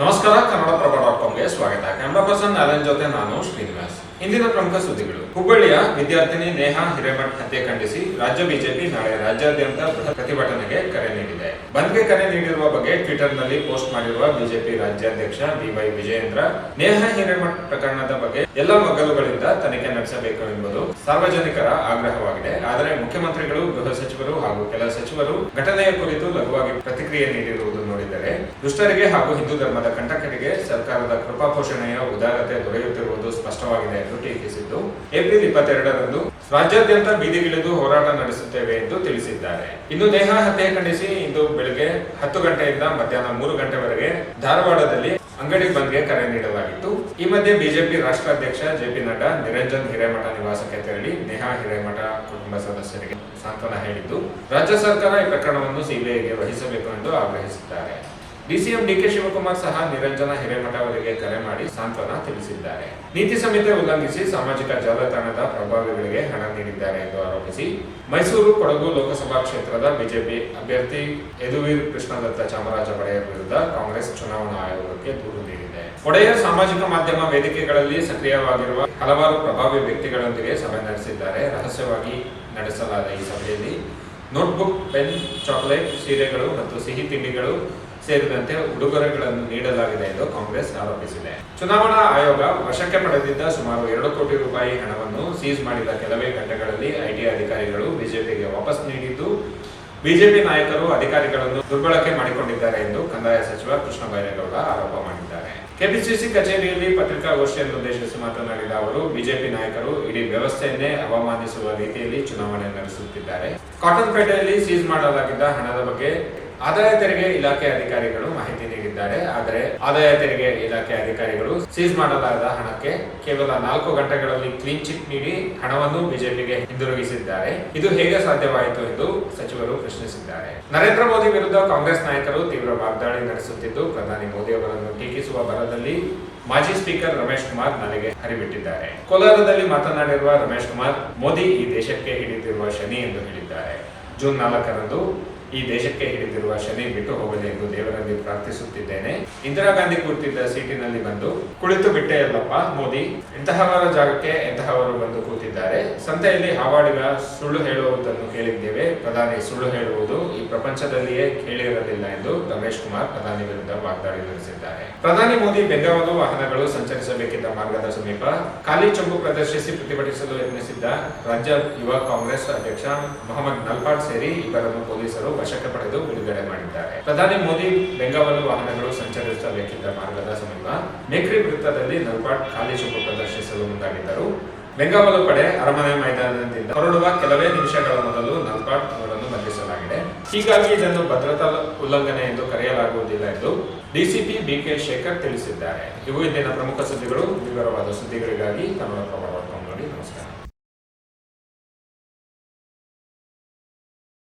ನಮಸ್ಕಾರ ಕನ್ನಡಪ್ರಭ ಡಾಟ್ ಕಾಮ್ಗೆ ಸ್ವಾಗತ. Camera person Narayan ಜೊತೆ ನಾನು ಶ್ರೀನಿವಾಸ್. ಇಂದಿನ ಪ್ರಮುಖ ಸುದ್ದಿಗಳು. ಹುಬ್ಬಳ್ಳಿಯ ವಿದ್ಯಾರ್ಥಿನಿ ನೇಹಾ ಹಿರೇಮಠ್ ಹತ್ಯೆ ಖಂಡಿಸಿ ರಾಜ್ಯ ಬಿಜೆಪಿ ನಾಳೆ ರಾಜ್ಯಾದ್ಯಂತ ಬೃಹತ್ ಪ್ರತಿಭಟನೆಗೆ ಕರೆ ನೀಡಿದೆ. ಬಂದ್ಗೆ ಕರೆ ನೀಡಿರುವ ಬಗ್ಗೆ ಟ್ವಿಟರ್ನಲ್ಲಿ ಪೋಸ್ಟ್ ಮಾಡಿರುವ ಬಿಜೆಪಿ ರಾಜ್ಯಾಧ್ಯಕ್ಷ ಬಿವೈ ವಿಜಯೇಂದ್ರ, ನೇಹಾ ಹಿರೇಮಠ್ ಪ್ರಕರಣದ ಬಗ್ಗೆ ಎಲ್ಲ ಮಗಲುಗಳಿಂದ ತನಿಖೆ ನಡೆಸಬೇಕು ಎಂಬುದು ಸಾರ್ವಜನಿಕರ ಆಗ್ರಹವಾಗಿದೆ. ಆದರೆ ಮುಖ್ಯಮಂತ್ರಿಗಳು ಗೃಹ ಸಚಿವರು ಹಾಗೂ ಕೆಲ ಸಚಿವರು ಘಟನೆಯ ಕುರಿತು ಲಘುವಾಗಿ ಪ್ರತಿಕ್ರಿಯೆ ನೀಡಿರುವುದು ನೋಡಿದರೆ ದುಷ್ಟರಿಗೆ ಹಾಗೂ ಹಿಂದೂ ಧರ್ಮದ ಕಂಟಕರಿಗೆ ಸರ್ಕಾರದ ಕೃಪಾಪೋಷಣೆಯ ಉದಾರತೆ ದೊರೆಯುತ್ತಿರುವುದು ಸ್ಪಷ್ಟವಾಗಿದೆ ಎಂದು ಟೀಕಿಸಿದ್ದು, ಏಪ್ರಿಲ್ ಇಪ್ಪತ್ತೆರಡರಂದು ರಾಜ್ಯಾದ್ಯಂತ ಬೀದಿಗಿಳಿದು ಹೋರಾಟ ನಡೆಸುತ್ತೇವೆ ಎಂದು ತಿಳಿಸಿದ್ದಾರೆ. ಇನ್ನು ದೇಹ ಹತ್ಯೆ ಖಂಡಿಸಿ ಇಂದು ಬೆಳಗ್ಗೆ ಹತ್ತು ಗಂಟೆಯಿಂದ ಮಧ್ಯಾಹ್ನ ಮೂರು ಗಂಟೆವರೆಗೆ ಧಾರವಾಡದಲ್ಲಿ ಅಂಗಡಿ ಬಂದ್ಗೆ ಕರೆ ನೀಡಲಾಗಿತ್ತು. ಈ ಮಧ್ಯೆ ಬಿಜೆಪಿ ರಾಷ್ಟ್ರಾಧ್ಯಕ್ಷ ಜೆಪಿ ನಡ್ಡಾ, ನಿರಂಜನ್ ಹಿರೇಮಠ ನಿವಾಸಕ್ಕೆ ತೆರಳಿ ನೇಹಾ ಹಿರೇಮಠ ಕುಟುಂಬ ಸದಸ್ಯರಿಗೆ ಸಾಂತ್ವನ ಹೇಳಿದ್ದು, ರಾಜ್ಯ ಸರ್ಕಾರ ಈ ಪ್ರಕರಣವನ್ನು ಸಿಬಿಐಗೆ ವಹಿಸಬೇಕು ಎಂದು ಆಗ್ರಹಿಸಿದ್ದಾರೆ. ಡಿಸಿಎಂ ಡಿಕೆ ಶಿವಕುಮಾರ್ ಸಹ ನಿರಂಜನ ಹಿರೇಮಠ ಅವರಿಗೆ ಕರೆ ಮಾಡಿ ಸಾಂತ್ವನ ತಿಳಿಸಿದ್ದಾರೆ. ನೀತಿ ಸಂಹಿತೆ ಉಲ್ಲಂಘಿಸಿ ಸಾಮಾಜಿಕ ಜಾಲತಾಣದ ಪ್ರಭಾವಿಗಳಿಗೆ ಹಣ ನೀಡಿದ್ದಾರೆ ಎಂದು ಆರೋಪಿಸಿ, ಮೈಸೂರು ಕೊಡಗು ಲೋಕಸಭಾ ಕ್ಷೇತ್ರದ ಬಿಜೆಪಿ ಅಭ್ಯರ್ಥಿ ಯದುವೀರ್ ಕೃಷ್ಣದತ್ತ ಚಾಮರಾಜ ಪಡೆಯ ವಿರುದ್ಧ ಕಾಂಗ್ರೆಸ್ ಚುನಾವಣಾ ಆಯೋಗಕ್ಕೆ ದೂರು ನೀಡಿದೆ. ಒಡೆಯರ್ ಸಾಮಾಜಿಕ ಮಾಧ್ಯಮ ವೇದಿಕೆಗಳಲ್ಲಿ ಸಕ್ರಿಯವಾಗಿರುವ ಹಲವಾರು ಪ್ರಭಾವಿ ವ್ಯಕ್ತಿಗಳೊಂದಿಗೆ ಸಭೆ ನಡೆಸಿದ್ದಾರೆ. ರಹಸ್ಯವಾಗಿ ನಡೆಸಲಾದ ಈ ಸಭೆಯಲ್ಲಿ ನೋಟ್ಬುಕ್, ಪೆನ್, ಚಾಕೊಲೇಟ್, ಸೀರೆಗಳು ಮತ್ತು ಸಿಹಿ ತಿಂಡಿಗಳು ಸೇರಿದಂತೆ ಉಡುಗೊರೆಗಳನ್ನು ನೀಡಲಾಗಿದೆ ಎಂದು ಕಾಂಗ್ರೆಸ್ ಆರೋಪಿಸಿದೆ. ಚುನಾವಣಾ ಆಯೋಗ ವಶಕ್ಕೆ ಪಡೆದಿದ್ದ ಸುಮಾರು ಎರಡು ಕೋಟಿ ರೂಪಾಯಿ ಹಣವನ್ನು ಸೀಸ್ ಮಾಡಿದ ಕೆಲವೇ ಗಂಟೆಗಳಲ್ಲಿ ಐಟಿ ಅಧಿಕಾರಿಗಳು ಬಿಜೆಪಿಗೆ ವಾಪಸ್ ನೀಡಿದ್ದು ಬಿಜೆಪಿ ನಾಯಕರು ಅಧಿಕಾರಿಗಳನ್ನು ದುರ್ಬಳಕೆ ಮಾಡಿಕೊಂಡಿದ್ದಾರೆ ಎಂದು ಕಂದಾಯ ಸಚಿವ ಕೃಷ್ಣ ಬೈರೇಗೌಡ ಆರೋಪ ಮಾಡಿದ್ದಾರೆ. ಕೆಪಿಸಿಸಿ ಕಚೇರಿಯಲ್ಲಿ ಪತ್ರಿಕಾಗೋಷ್ಠಿಯನ್ನು ಉದ್ದೇಶಿಸಿ ಮಾತನಾಡಿದ ಅವರು, ಬಿಜೆಪಿ ನಾಯಕರು ಇಡೀ ವ್ಯವಸ್ಥೆಯನ್ನೇ ಅವಮಾನಿಸುವ ರೀತಿಯಲ್ಲಿ ಚುನಾವಣೆ ನಡೆಸುತ್ತಿದ್ದಾರೆ. ಕಾಟನ್ ಪೇಟೆಯಲ್ಲಿ ಸೀಸ್ ಮಾಡಲಾಗಿದ್ದ ಹಣದ ಬಗ್ಗೆ ಆದಾಯ ತೆರಿಗೆ ಇಲಾಖೆ ಅಧಿಕಾರಿಗಳು ಮಾಹಿತಿ ಆದರೆ ಆದಾಯ ತೆರಿಗೆ ಇಲಾಖೆ ಅಧಿಕಾರಿಗಳು ಸೀಸ್ ಮಾಡಲಾದ ಹಣಕ್ಕೆ ಕೇವಲ ನಾಲ್ಕು ಗಂಟೆಗಳಲ್ಲಿ ಕ್ಲೀನ್ ಚಿಟ್ ನೀಡಿ ಹಣವನ್ನು ಬಿಜೆಪಿಗೆ ಹಿಂದಿರುಗಿಸಿದ್ದಾರೆ. ಇದು ಹೇಗೆ ಸಾಧ್ಯವಾಯಿತು ಎಂದು ಸಚಿವರು ಪ್ರಶ್ನಿಸಿದ್ದಾರೆ. ನರೇಂದ್ರ ಮೋದಿ ವಿರುದ್ಧ ಕಾಂಗ್ರೆಸ್ ನಾಯಕರು ತೀವ್ರ ವಾಗ್ದಾಳಿ ನಡೆಸುತ್ತಿದ್ದು, ಪ್ರಧಾನಿ ಮೋದಿ ಅವರನ್ನು ಟೀಕಿಸುವ ಬರದಲ್ಲಿ ಮಾಜಿ ಸ್ಪೀಕರ್ ರಮೇಶ್ ಕುಮಾರ್ ನನಗೆ ಹರಿಬಿಟ್ಟಿದ್ದಾರೆ. ಕೋಲಾರದಲ್ಲಿ ಮಾತನಾಡಿರುವ ರಮೇಶ್ ಕುಮಾರ್, ಮೋದಿ ಈ ದೇಶಕ್ಕೆ ಹಿಡಿದಿರುವ ಶನಿ ಎಂದು ಹೇಳಿದ್ದಾರೆ. ಜೂನ್ ನಾಲ್ಕರಂದು ಈ ದೇಶಕ್ಕೆ ಹಿಡಿದಿರುವ ಶನಿ ಬಿಟ್ಟು ಹೋಗಲಿ ಎಂದು ದೇವರಲ್ಲಿ ಪ್ರಾರ್ಥಿಸುತ್ತಿದ್ದೇನೆ. ಇಂದಿರಾ ಗಾಂಧಿ ಕೂತಿದ್ದ ಸೀಟಿನಲ್ಲಿ ಬಂದು, ಕುಳಿತು ಬಿಟ್ಟೆ ಅಲ್ಲಪ್ಪ, ಮೋದಿ, ಇಂತಹವರ ಜಾಗಕ್ಕೆ ಎಂತಹವರು ಬಂದು ಕೂತಿದ್ದಾರೆ. ಸಂತೆಯಲ್ಲಿ ಹಾವಾಡಿಗ ಸುಳ್ಳು ಹೇಳುವುದನ್ನು ಕೇಳಿದ್ದೇವೆ. ಪ್ರಧಾನಿ ಸುಳ್ಳು ಹೇಳುವುದು ಈ ಪ್ರಪಂಚದಲ್ಲಿಯೇ ಕೇಳಿರಲಿಲ್ಲ ಎಂದು ರಮೇಶ್ ಕುಮಾರ್ ಪ್ರಧಾನಿ ವಿರುದ್ಧ ವಾಗ್ದಾಳಿ ನಡೆಸಿದ್ದಾರೆ. ಪ್ರಧಾನಿ ಮೋದಿ ಬೆಂಗಾವಲು ವಾಹನಗಳು ಸಂಚರಿಸಬೇಕಿದ್ದ ಮಾರ್ಗದ ಸಮೀಪ ಖಾಲಿ ಚೊಂಬು ಪ್ರದರ್ಶಿಸಿ ಪ್ರತಿಭಟಿಸಲು ಯತ್ನಿಸಿದ್ದ ರಾಜ್ಯ ಯುವ ಕಾಂಗ್ರೆಸ್ ಅಧ್ಯಕ್ಷ ಮೊಹಮ್ಮದ್ ನಲ್ಪಾಡ್ ಸೇರಿ ಇಬ್ಬರನ್ನು ಪೊಲೀಸರು ವಶಕ್ಕೆ ಪಡೆದು ಬಿಡುಗಡೆ ಮಾಡಿದ್ದಾರೆ. ಪ್ರಧಾನಿ ಮೋದಿ ಬೆಂಗಾವಲು ವಾಹನಗಳು ಸಂಚರಿಸಬೇಕಿದ್ದ ಮಾರ್ಗದ ಸಮೀಪ ಮೇಕ್ರಿ ವೃತ್ತದಲ್ಲಿ ನಲ್ಪಾಟ್ ಖಾಲಿ ಶುಭ ಪ್ರದರ್ಶಿಸಲು ಮುಂದಾಗಿದ್ದರು. ಬೆಂಗಾವಲು ಪಡೆ ಅರಮನೆ ಮೈದಾನದಿಂದ ಹೊರಡುವ ಕೆಲವೇ ನಿಮಿಷಗಳ ಮೊದಲು ನಲ್ಪಾಟ್ ಅವರನ್ನು ಬಂಧಿಸಲಾಗಿದೆ. ಹೀಗಾಗಿ ಇದನ್ನು ಭದ್ರತಾ ಉಲ್ಲಂಘನೆ ಎಂದು ಕರೆಯಲಾಗುವುದಿಲ್ಲ ಎಂದು ಡಿಸಿಪಿ ಬಿಕೆ ಶೇಖರ್ ತಿಳಿಸಿದ್ದಾರೆ. ಇವು ಇಂದಿನ ಪ್ರಮುಖ ಸುದ್ದಿಗಳು. ವಿವರವಾದ ಸುದ್ದಿಗಳಿಗಾಗಿ ಕನ್ನಡ ಪ್ರಭಾವ ನೋಡಿ, ನಮಸ್ಕಾರ.